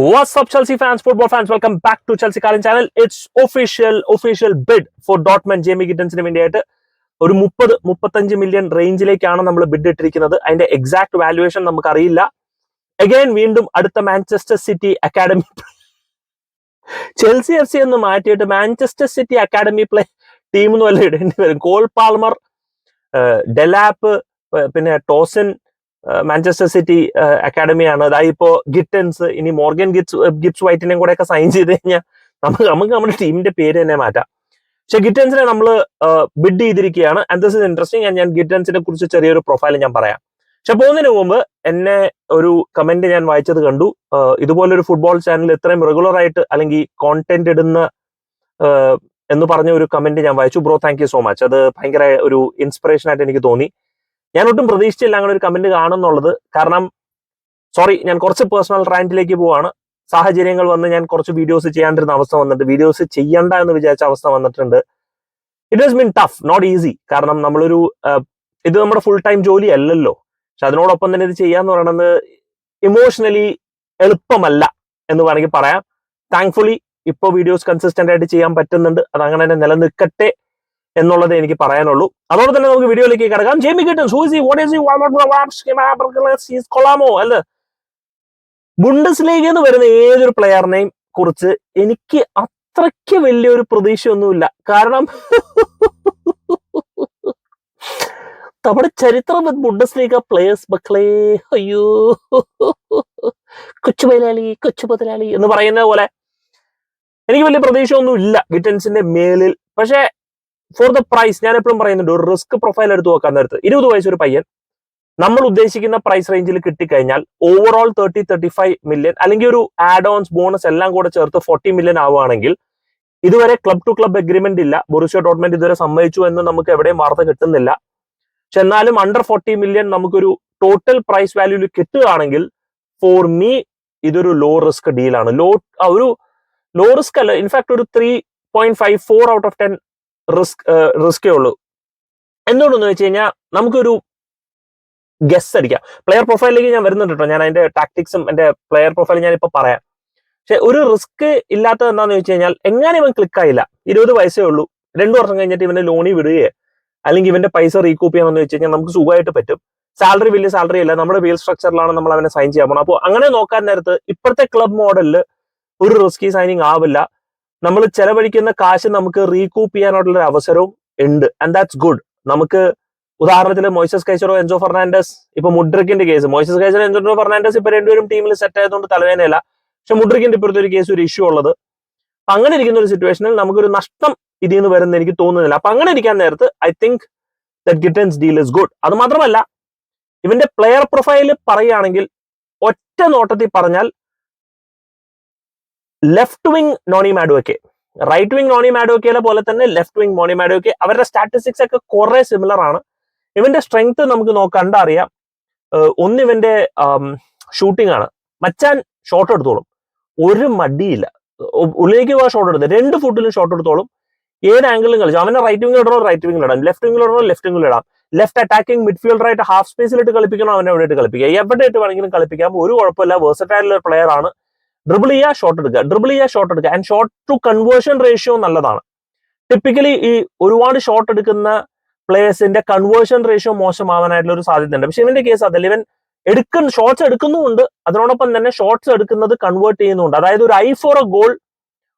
What's up, Chelsea fans, football fans? Welcome back to Chelsea Karin channel. It's official, official bid for Dortmund Jamie ഗിറ്റൻസിന് വേണ്ടിയായിട്ട്. ഒരു മുപ്പത് മുപ്പത്തഞ്ച് million റേഞ്ചിലേക്കാണ് നമ്മൾ bid ഇട്ടിരിക്കുന്നത്. അതിന്റെ എക്സാക്ട് വാല്യുവേഷൻ നമുക്കറിയില്ല. അഗൈൻ വീണ്ടും അടുത്ത Manchester City academy Chelsea F C എന്ന് മാറ്റിയിട്ട് Manchester City academy play team എന്ന് വല്ല ഇടേണ്ടി വരും. കോൾ പാൾമർ ഡെലാപ്പ് പിന്നെ ടോസൻ മാഞ്ചസ്റ്റർ സിറ്റി അക്കാഡമിയാണ് അതായത് ഇപ്പോ ഗിറ്റൻസ് ഇനി മോർഗൻ ഗിറ്റ്സ് ഗിറ്റ്സ് വൈറ്റിനെയും കൂടെ ഒക്കെ സൈൻ ചെയ്ത് കഴിഞ്ഞാൽ നമുക്ക് നമുക്ക് നമ്മുടെ ടീമിന്റെ പേര് തന്നെ മാറ്റാം. പക്ഷെ ഗിറ്റൻസിനെ നമ്മൾ ബിഡ് ചെയ്തിരിക്കുകയാണ്. And this is interesting and ഞാൻ ഗിറ്റൻസിനെ കുറിച്ച് ചെറിയൊരു പ്രൊഫൈൽ ഞാൻ പറയാം. പക്ഷെ പോകുന്നതിന് മുമ്പ് എന്നെ ഒരു കമന്റ് ഞാൻ വായിച്ചത് കണ്ടു. ഇതുപോലൊരു ഫുട്ബോൾ ചാനൽ ഇത്രയും റെഗുലർ ആയിട്ട് അല്ലെങ്കിൽ കോണ്ടന്റ് ഇടുന്ന എന്ന് പറഞ്ഞ ഒരു കമന്റ് ഞാൻ വായിച്ചു. Bro thank you so much അത് ഭയങ്കര ഒരു ഇൻസ്പിറേഷൻ ആയിട്ട് എനിക്ക് തോന്നി. ഞാൻ ഒട്ടും പ്രതീക്ഷിച്ചില്ല അങ്ങനെ ഒരു കമന്റ് കാണുന്നുള്ളത് കാരണം സോറി ഞാൻ കുറച്ച് പേഴ്സണൽ റാൻഡിലേക്ക് പോവാണ്. സാഹചര്യങ്ങൾ വന്ന് ഞാൻ കുറച്ച് വീഡിയോസ് ചെയ്യാണ്ടിരുന്ന അവസ്ഥ വന്നിട്ട് വീഡിയോസ് ചെയ്യണ്ട എന്ന് വിചാരിച്ച അവസ്ഥ വന്നിട്ടുണ്ട്. It has been tough not easy കാരണം നമ്മളൊരു ഇത് നമ്മുടെ ഫുൾ ടൈം ജോലി അല്ലല്ലോ. പക്ഷെ അതിനോടൊപ്പം തന്നെ ഇത് ചെയ്യാന്ന് പറയുന്നത് ഇമോഷണലി എളുപ്പമല്ല എന്ന് വേണമെങ്കിൽ പറയാം. താങ്ക്ഫുള്ളി ഇപ്പോൾ വീഡിയോസ് കൺസിസ്റ്റന്റ് ആയിട്ട് ചെയ്യാൻ പറ്റുന്നുണ്ട്. അത് അങ്ങനെ തന്നെ നിലനിൽക്കട്ടെ. എന്നുള്ളത് എനിക്ക് പറയാനുള്ളൂ. അതോടെ തന്നെ നമുക്ക് വീഡിയോയിലേക്ക് കിടക്കാം. ജെമി കിട്ടും സൂസി കൊള്ളാമോ അല്ല? ബുണ്ടസ് ലീഗ് എന്ന് വരുന്ന ഏതൊരു പ്ലെയറിനെയും കുറിച്ച് എനിക്ക് അത്രയ്ക്ക് വലിയൊരു പ്രതീക്ഷയൊന്നുമില്ല. കാരണം നമ്മുടെ ചരിത്രം ബുണ്ടസ് ലീഗ പ്ലേയേഴ്സ് മക്കളെ അയ്യോ. കൊച്ചു മുതലാളി കൊച്ചു മുതലാളി എന്ന് പറയുന്ന പോലെ എനിക്ക് വലിയ പ്രതീക്ഷയൊന്നും ഇല്ല ഗിറ്റൻസിന്റെ മേലിൽ. പക്ഷേ ഫോർ ദ പ്രൈസ് ഞാൻ എപ്പോഴും പറയുന്നുണ്ട് ഒരു റിസ്ക് പ്രൊഫൈൽ എടുത്ത് നോക്കാൻ നേരത്ത്. ഇരുപത് വയസ്സൊരു പയ്യൻ നമ്മൾ ഉദ്ദേശിക്കുന്ന പ്രൈസ് റേഞ്ചിൽ കിട്ടിക്കഴിഞ്ഞാൽ overall thirty thirty five million അല്ലെങ്കിൽ ഒരു ആഡ് ഓൺസ് ബോണസ് എല്ലാം കൂടെ ചേർത്ത് ഫോർട്ടി മില്യൺ ആവുകയാണെങ്കിൽ ഇതുവരെ ക്ലബ് ടു ക്ലബ് അഗ്രിമെന്റ് ഇല്ല. ബൊറുഷ്യ ഡോട്ട്മെന്റ് ഇതുവരെ സമ്മതിച്ചു എന്ന് നമുക്ക് എവിടെയും വാർത്ത കിട്ടുന്നില്ല. പക്ഷെ എന്നാലും അണ്ടർ ഫോർട്ടി മില്യൺ നമുക്കൊരു ടോട്ടൽ പ്രൈസ് വാല്യൂൽ കിട്ടുകയാണെങ്കിൽ ഫോർ മീ ഇതൊരു ലോ റിസ്ക് ഡീലാണ് ലോ ഒരു ലോ റിസ്ക് അല്ല. ഇൻഫാക്ട് ഒരു three point five four out of ten risk റിസ്കേ ഉള്ളൂ. എന്തുകൊണ്ടെന്ന് വെച്ച് കഴിഞ്ഞാൽ നമുക്കൊരു ഗസ് അടിക്കാം. പ്ലെയർ പ്രൊഫൈലിലേക്ക് ഞാൻ വരുന്നുണ്ട് കേട്ടോ ഞാൻ അതിന്റെ ടാക്ടിക്സും എന്റെ പ്ലെയർ പ്രൊഫൈൽ ഞാൻ ഇപ്പൊ പറയാം. പക്ഷെ ഒരു റിസ്ക് ഇല്ലാത്തത് എന്താണെന്ന് വെച്ച് കഴിഞ്ഞാൽ എങ്ങനെ ഇവൻ ക്ലിക്ക് ആയില്ല. ഇരുപത് വയസ്സേ ഉള്ളൂ. രണ്ടു വർഷം കഴിഞ്ഞിട്ട് ഇവന്റെ ലോണി വിടുകയെ. അല്ലെങ്കിൽ ഇവന്റെ പൈസ റീകൂപ്പ് ചെയ്യാമെന്ന് വെച്ച് കഴിഞ്ഞാൽ നമുക്ക് സുഖമായിട്ട് പറ്റും. സാലറി വലിയ സാലറി അല്ല. നമ്മുടെ വീൽ സ്ട്രക്ചറിലാണ് നമ്മൾ അവനെ സൈൻ ചെയ്യാൻ പോകണം അപ്പോൾ അങ്ങനെ നോക്കാൻ നേരത്ത് ഇപ്പോഴത്തെ ക്ലബ് മോഡലിൽ ഒരു റിസ്കി സൈനിങ് ആവില്ല. നമ്മൾ ചെലവഴിക്കുന്ന കാശ് നമുക്ക് റീകൂപ്പ് ചെയ്യാനുള്ള അവസരവും ഉണ്ട്. ആൻഡ് ദാറ്റ്സ് ഗുഡ് നമുക്ക് ഉദാഹരണത്തിന് മോയ്സസ് കൈസറോ എൻജോ ഫെർണാൻഡസ് ഇപ്പൊ മുഡ്രിക്കിന്റെ case Moises Caicedo Enzo Fernandez ഇപ്പൊ രണ്ടുപേരും ടീമിൽ സെറ്റ് ആയതുകൊണ്ട് തലവേനയല്ല പക്ഷെ മുഡ്രിക്കിന്റെ ഇപ്പോഴത്തെ ഒരു കേസ് ഒരു ഇഷ്യൂ ഉള്ളത്. അപ്പൊ അങ്ങനെ ഇരിക്കുന്ന ഒരു സിറ്റുവേഷനിൽ നമുക്കൊരു നഷ്ടം ഇതിൽ നിന്ന് വരുന്ന എനിക്ക് തോന്നുന്നില്ല. അപ്പൊ അങ്ങനെ ഇരിക്കാൻ നേരത്ത് I think that Gittens deal is good അത് മാത്രമല്ല ഇവന്റെ പ്ലെയർ പ്രൊഫൈൽ പറയുകയാണെങ്കിൽ ഒറ്റ നോട്ടത്തിൽ പറഞ്ഞാൽ left wing Noni Madueke right wing noni മാഡുവക്കയിലെ പോലെ തന്നെ ലെഫ്റ്റ് വിങ് മോണി മാഡുവക്കെ അവരുടെ സ്റ്റാറ്റിസ്റ്റിക്സ് ഒക്കെ കുറെ സിമിലർ ആണ്. ഇവന്റെ സ്ട്രെങ്ത് നമുക്ക് നോക്കണ്ടറിയാം ഒന്ന് ഇവന്റെ ഷൂട്ടിംഗ് ആണ്. മച്ചാൻ ഷോട്ട് എടുത്തോളും. ഒരു മടിയില്ല. ഉള്ളിലേക്ക് പോകാൻ ഷോട്ട് എടുത്ത്. രണ്ട് ഫുട്ടിലും ഷോട്ട് എടുത്തോളും. ഏത് ആംഗിളും കളിച്ചു. അവനെ റൈറ്റ് വിങ്ങിൽ ഇടണോ? റൈറ്റ് വിങ്ങിൽ ഇടാം. ലെഫ്റ്റ് വിങ്ങിൽ ഇടണോ? ലെഫ്റ്റ് വിങ്ങിൽ ഇടാം. ലെഫ്റ്റ് അറ്റാക്കിംഗ് മിഡ്ഫീൽഡർ ആയിട്ട് ഹാഫ് സ്പേസിലിട്ട് കളിപ്പിക്കണോ? അവനെ എവിടെയായിട്ട് കളിപ്പിക്കുക? എവിടെ ഇട്ട് വേണമെങ്കിലും കളിപ്പിക്കാം. ഒരു കുഴപ്പമില്ല. വേഴ്സറ്റൈൽ പ്ലെയർ ആണ്. ഡ്രിബിൾ ചെയ്യുക ഷോട്ട് എടുക്കുക. ഡ്രിബിൾ ചെയ്യുക ഷോട്ട് എടുക്കുക. And shot to conversion ratio നല്ലതാണ്. ടിപ്പിക്കലി ഈ ഒരുപാട് ഷോട്ട് എടുക്കുന്ന പ്ലേയേഴ്സിന്റെ കൺവേർഷൻ റേഷ്യോ മോശമാവാനായിട്ടുള്ള ഒരു സാധ്യതയുണ്ട്. പക്ഷെ ഇവന്റെ കേസ് അതല്ല. ഇവൻ എടുക്കുന്ന ഷോട്ട്സ് എടുക്കുന്നുമുണ്ട്. അതിനോടൊപ്പം തന്നെ ഷോട്ട്സ് എടുക്കുന്നത് കൺവേർട്ട് ചെയ്യുന്നുണ്ട് അതായത് ഒരു ഐ ഫോർ എ ഗോൾ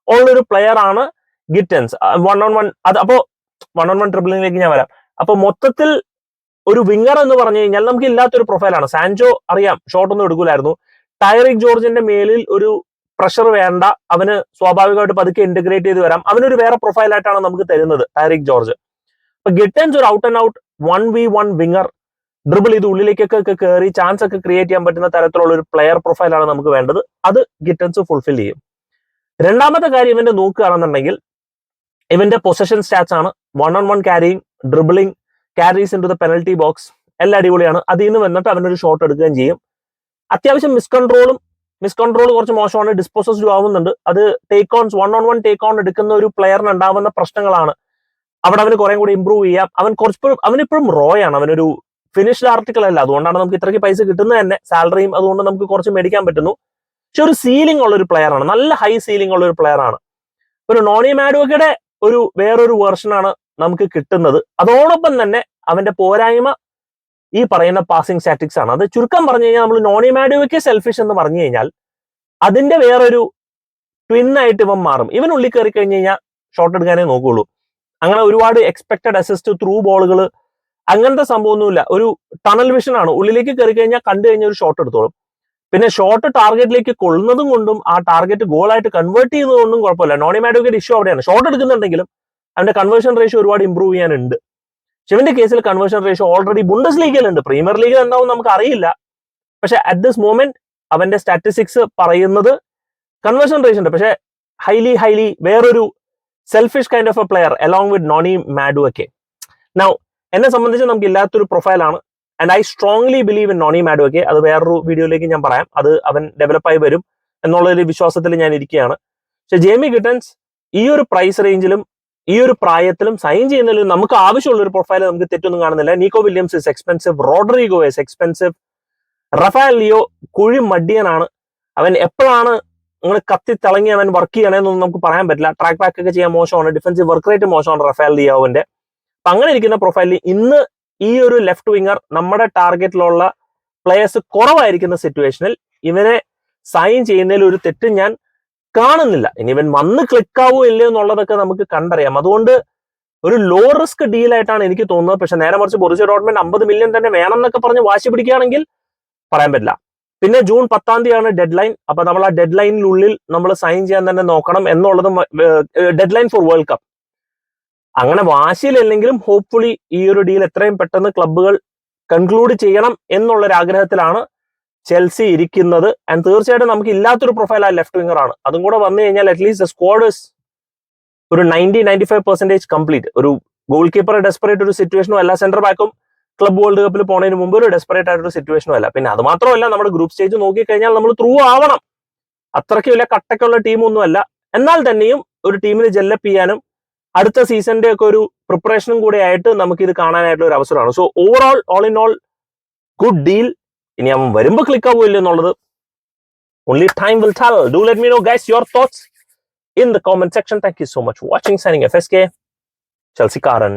ഉള്ള ഒരു പ്ലെയർ ആണ് ഗിറ്റൻസ് വൺ ഓൺ വൺ അത് അപ്പോ വൺ ഓൺ വൺ ട്രിബിളിംഗിലേക്ക് ഞാൻ വരാം. അപ്പൊ മൊത്തത്തിൽ ഒരു വിങ്ങർ എന്ന് പറഞ്ഞു കഴിഞ്ഞാൽ നമുക്ക് ഇല്ലാത്തൊരു പ്രൊഫൈലാണ് സാൻജോ അറിയാം. ഷോട്ട് ഒന്നും എടുക്കൂലായിരുന്നു. ടൈറിക് ജോർജിന്റെ മേലിൽ ഒരു പ്രഷർ വേണ്ട. അവന് സ്വാഭാവികമായിട്ട് പതുക്കെ ഇന്റഗ്രേറ്റ് ചെയ്ത് വരാം. അവനൊരു വേറെ പ്രൊഫൈലായിട്ടാണ് നമുക്ക് തരുന്നത് ടൈറിക് ജോർജ്. അപ്പൊ ഗെറ്റൻസ് ഒരു out and out one v one winger dribble ചെയ്ത് ഉള്ളിലേക്കൊക്കെ കയറി ചാൻസ് ഒക്കെ ക്രിയേറ്റ് ചെയ്യാൻ പറ്റുന്ന തരത്തിലുള്ള ഒരു പ്ലെയർ പ്രൊഫൈലാണ് നമുക്ക് വേണ്ടത്. അത് ഗിറ്റൻസ് ഫുൾഫിൽ ചെയ്യും. രണ്ടാമത്തെ കാര്യം ഇവന്റെ നോക്കുകയാണെന്നുണ്ടെങ്കിൽ ഇവന്റെ പൊസഷൻ സ്റ്റാറ്റ്സ് ആണ്. One on one carrying dribbling carries in to the penalty box എല്ലാം അടിപൊളിയാണ്. അതിൽ നിന്ന് വന്നിട്ട് അവനൊരു ഷോട്ട് എടുക്കുകയും ചെയ്യും. അത്യാവശ്യം മിസ് കൺട്രോളും മിസ് കൺട്രോൾ കുറച്ച് മോശമാണ്. ഡിസ്പോസസ്ഡ് ആവുന്നുണ്ട് അത് take ons one on one take on എടുക്കുന്ന ഒരു പ്ലെയറിന് ഉണ്ടാവുന്ന പ്രശ്നങ്ങളാണ്. അവിടെ അവന് കുറെ കൂടി ഇമ്പ്രൂവ് ചെയ്യാം. അവൻ കുറച്ച് അവനിപ്പോഴും റോയാണ് അവനൊരു ഫിനിഷ്ഡ് ആർട്ടിക്കിൾ അല്ല. അതുകൊണ്ടാണ് നമുക്ക് ഇത്രയ്ക്ക് പൈസ കിട്ടുന്നത് തന്നെ. സാലറിയും അതുകൊണ്ട് നമുക്ക് കുറച്ച് മേടിക്കാൻ പറ്റുന്നു. പക്ഷെ ഒരു സീലിംഗ് ഉള്ള ഒരു പ്ലെയർ ആണ്. നല്ല ഹൈ സീലിംഗ് ഉള്ള ഒരു പ്ലെയർ ആണ്. ഒരു നോണി മാഡുവക്കയുടെ ഒരു വേറൊരു വേർഷനാണ് നമുക്ക് കിട്ടുന്നത്. അതോടൊപ്പം തന്നെ അവന്റെ പോരായ്മ ഈ പറയുന്ന പാസിംഗ് സ്റ്റാറ്റിക്സ് ആണ്. അത് ചുരുക്കം പറഞ്ഞു കഴിഞ്ഞാൽ നമ്മൾ നോണിമാഡിയോയ്ക്ക് സെൽഫിഷ് എന്ന് പറഞ്ഞു കഴിഞ്ഞാൽ അതിന്റെ വേറൊരു ട്വിൻ ആയിട്ട് ഇവൻ മാറും. ഇവൻ ഉള്ളിൽ കയറി കഴിഞ്ഞ് കഴിഞ്ഞാൽ ഷോട്ട് എടുക്കാനേ നോക്കുള്ളൂ. അങ്ങനെ ഒരുപാട് എക്സ്പെക്ടഡ് അസിസ്റ്റ് ത്രൂ ബോളുകൾ അങ്ങനത്തെ സംഭവമൊന്നുമില്ല. ഒരു ടണൽ വിഷൻ ആണ്. ഉള്ളിലേക്ക് കയറി കഴിഞ്ഞാൽ കണ്ടു കഴിഞ്ഞാൽ ഒരു ഷോട്ട് എടുത്തോളും. പിന്നെ ഷോട്ട് ടാർഗറ്റിലേക്ക് കൊള്ളുന്നതും കൊണ്ടും ആ ടാർഗറ്റ് ഗോളായിട്ട് കൺവേർട്ട് ചെയ്യുന്നതുകൊണ്ടും കുഴപ്പമില്ല. നോണിമാഡിയോയുടെ ഇഷ്യൂ അവിടെയാണ്. ഷോട്ട് എടുക്കുന്നുണ്ടെങ്കിലും അവന്റെ കൺവേർഷൻ റേഷ്യോ ഒരുപാട് ഇമ്പ്രൂവ് ചെയ്യാനുണ്ട്. ശിവന്റെ കേസിൽ കൺവേർഷൻ റേഷ്യോ ഓൾറെഡി ബുണ്ടസ് ലീഗിലുണ്ട് പ്രീമിയർ ലീഗിൽ എന്താവും നമുക്ക് അറിയില്ല പക്ഷെ അറ്റ് ദിസ് മോമെന്റ് അവന്റെ സ്റ്റാറ്റിസ്റ്റിക്സ് പറയുന്നത് കൺവേർഷൻ റേഷ്യോ ഉണ്ട്. പക്ഷെ ഹൈലി ഹൈലി വേറൊരു selfish kind of a player along with Noni Madu ഒക്കെ നൗ എന്നെ സംബന്ധിച്ച് നമുക്ക് ഇല്ലാത്തൊരു പ്രൊഫൈലാണ് and I strongly believe in Noni Madu ഒക്കെ അത് വേറൊരു വീഡിയോയിലേക്ക് ഞാൻ പറയാം. അത് അവൻ ഡെവലപ്പായി വരും. എന്നുള്ളൊരു വിശ്വാസത്തിൽ ഞാൻ ഇരിക്കുകയാണ്. പക്ഷെ ജേമി ഗിട്ടൻസ് ഈ ഒരു പ്രൈസ് റേഞ്ചിലും ഈ ഒരു പ്രായത്തിലും സൈൻ ചെയ്യുന്നതിലും നമുക്ക് ആവശ്യമുള്ള ഒരു പ്രൊഫൈൽ നമുക്ക് തെറ്റൊന്നും കാണുന്നില്ല. Nico Williams is expensive Rodrygo is expensive Rafael Leao കുഴി മടിയനാണ് അവൻ എപ്പോഴാണ് നിങ്ങൾ കത്തി തിളങ്ങി അവൻ വർക്ക് ചെയ്യണമെന്നൊന്നും നമുക്ക് പറയാൻ പറ്റില്ല. ട്രാക്ക് ബാക്ക് ഒക്കെ ചെയ്യാൻ മോശമാണ്. ഡിഫൻസീവ് വർക്ക് റേറ്റ് മോശമാണ് റഫാൽ ലിയോവിന്റെ അപ്പൊ അങ്ങനെ ഇരിക്കുന്ന പ്രൊഫൈലിൽ ഇന്ന് ഈ ഒരു ലെഫ്റ്റ് വിങ്ങർ നമ്മുടെ ടാർഗറ്റിലുള്ള പ്ലേയേഴ്സ് കുറവായിരിക്കുന്ന സിറ്റുവേഷനിൽ ഇവനെ സൈൻ ചെയ്യുന്നതിൽ ഒരു തെറ്റ് ഞാൻ കാണുന്നില്ല. ഇനി ഇവൻ വന്ന് ക്ലിക്ക് ആവോ ഇല്ലയോ എന്നുള്ളതൊക്കെ നമുക്ക് കണ്ടറിയാം. അതുകൊണ്ട് ഒരു ലോ റിസ്ക് ഡീലായിട്ടാണ് എനിക്ക് തോന്നുന്നത്. പക്ഷെ നേരെ മറിച്ച് ബൊറിസി ഡോട്ട്മെന്റ് അമ്പത് മില്യൺ തന്നെ വേണം എന്നൊക്കെ പറഞ്ഞ് വാശി പിടിക്കുകയാണെങ്കിൽ പറയാൻ പറ്റില്ല. പിന്നെ ജൂൺ പത്താം തീയതിയാണ് ഡെഡ് ലൈൻ അപ്പൊ നമ്മൾ ആ ഡെഡ് ലൈനിനുള്ളിൽ നമ്മൾ സൈൻ ചെയ്യാൻ തന്നെ നോക്കണം എന്നുള്ളതും deadline for World Cup അങ്ങനെ വാശിയിലല്ലെങ്കിലും ഹോപ്പ്ഫുള്ളി ഈ ഒരു ഡീൽ എത്രയും പെട്ടെന്ന് ക്ലബ്ബുകൾ കൺക്ലൂഡ് ചെയ്യണം എന്നുള്ള ഒരു ആഗ്രഹത്തിലാണ് ചെൽസി ഇരിക്കുന്നത് ആൻഡ് തീർച്ചയായിട്ടും നമുക്ക് ഇല്ലാത്തൊരു പ്രൊഫൈൽ ആ ലെഫ്റ്റ് വിംഗർ ആണ്. അതും കൂടെ വന്നു കഴിഞ്ഞാൽ അറ്റ്ലീസ്റ്റ് സ്ക്വാഡ് ഒരു ninety ninety five percentage complete ഒരു ഗോൾ കീപ്പർ ഡെസ്പറേറ്റ് ഒരു സിറ്റുവേഷനും അല്ല. സെന്റർ ബാക്കും ക്ലബ് വേൾഡ് കപ്പിൽ പോണതിന് മുമ്പ് ഒരു ഡെസ്പറേറ്റ് ആയിട്ടൊരു സിറ്റുവേഷനും അല്ല. പിന്നെ അത് മാത്രമല്ല നമ്മുടെ ഗ്രൂപ്പ് സ്റ്റേജ് നോക്കിക്കഴിഞ്ഞാൽ നമ്മൾ ത്രൂ ആവണം. അത്രയ്ക്ക് വലിയ കട്ടക്കുള്ള ടീമൊന്നും അല്ല. എന്നാൽ തന്നെയും ഒരു ടീമിന് ജെല്ലപ്പ് ചെയ്യാനും അടുത്ത സീസണിന്റെ ഒക്കെ ഒരു പ്രിപ്പറേഷനും കൂടെ ആയിട്ട് നമുക്ക് ഇത് കാണാനായിട്ടുള്ള ഒരു അവസരമാണ്. So overall all in all good deal ഇനി അവൻ വരുമ്പോൾ ക്ലിക്ക് ആവുമല്ലോ എന്നുള്ളത് only time will tell do let me know guys your thoughts in the comment section thank you so much for watching signing fsk chelsea karan